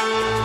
Доброго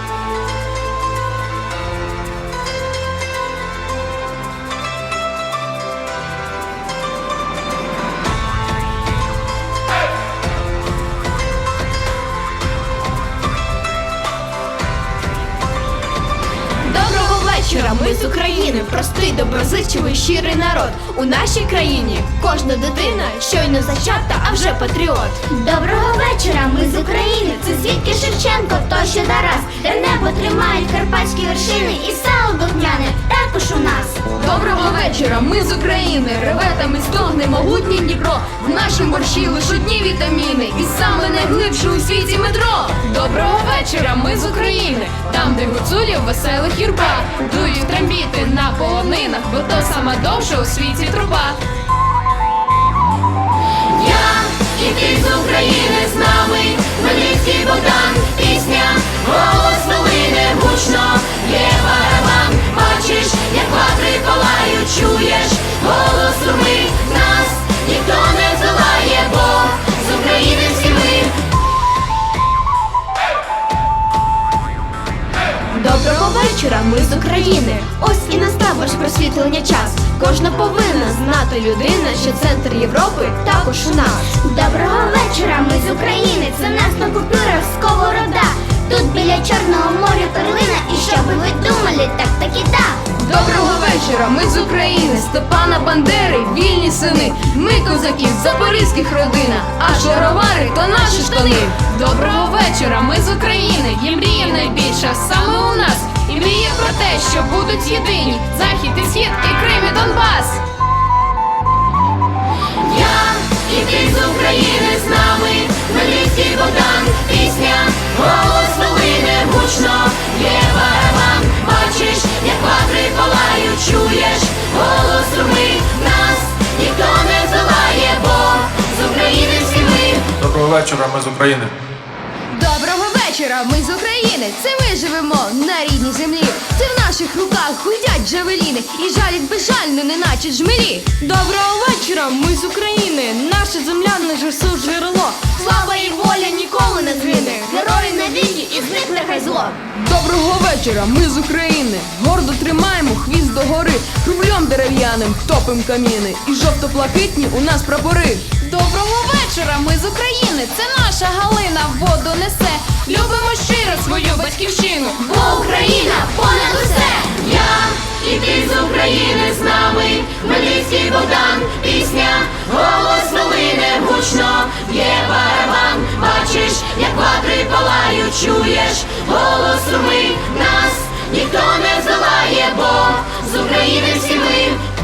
ми з України, простий, доброзичливий, щирий народ. У нашій країні кожна дитина щойно зачата, а вже патріот. Доброго вечора, ми з України. Це звідки Шевченко, то що Тарас, де небо тримають карпатські вершини і сало духмяне також у нас. Доброго вечора, ми з України, реветами стогне могутній Дніпро. В нашому борщі лиш одні вітаміни, і саме найглибше у світі метро. Доброго вечора, ми з України, де гуцулів веселих юрба, дують трамбіти на полонинах, бо то сама довша у світі труба. Ми з України. Ось і настав ваш просвітлення час. Кожна повинна знати людина, що центр Європи також у нас. Доброго вечора, Доброго ми з України, Степана Бандери, вільні сини. Ми козаків, запорізьких родина, а шаровари то наші штани. Доброго вечора, ми з України. Є мрія найбільша саме у нас. І мрія про те, що будуть єдині захід і схід, і Крим і Донбас. Вечора, ми з України. Доброго вечора, ми з України. Це ми живемо на рідній землі. Це в наших руках гудять джавеліни і жалять безжально, неначе жмелі. Доброго вечора, ми з України. Наша земля наше суд джерело. Слава і воля ніколи не згине. Герої навіки і них нехай зло. Доброго вечора, ми з України. Гордо тримаємо хвіст до гори. Рублем дерев'яним топим каміни. І жовто-блакитні у нас прапори. Доброго ми з України. Це наша Галина воду несе. Любимо щиро свою батьківщину. Бо Україна понад усе. Я і ти з України з нами, Хмельницький Богдан, пісня, голос новини гучно, є барабан, бачиш, як ватри палають, чуєш, голос руми, нас ніхто не здолає, бо з України всі ми.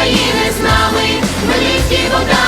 України з нами, великі Богдан,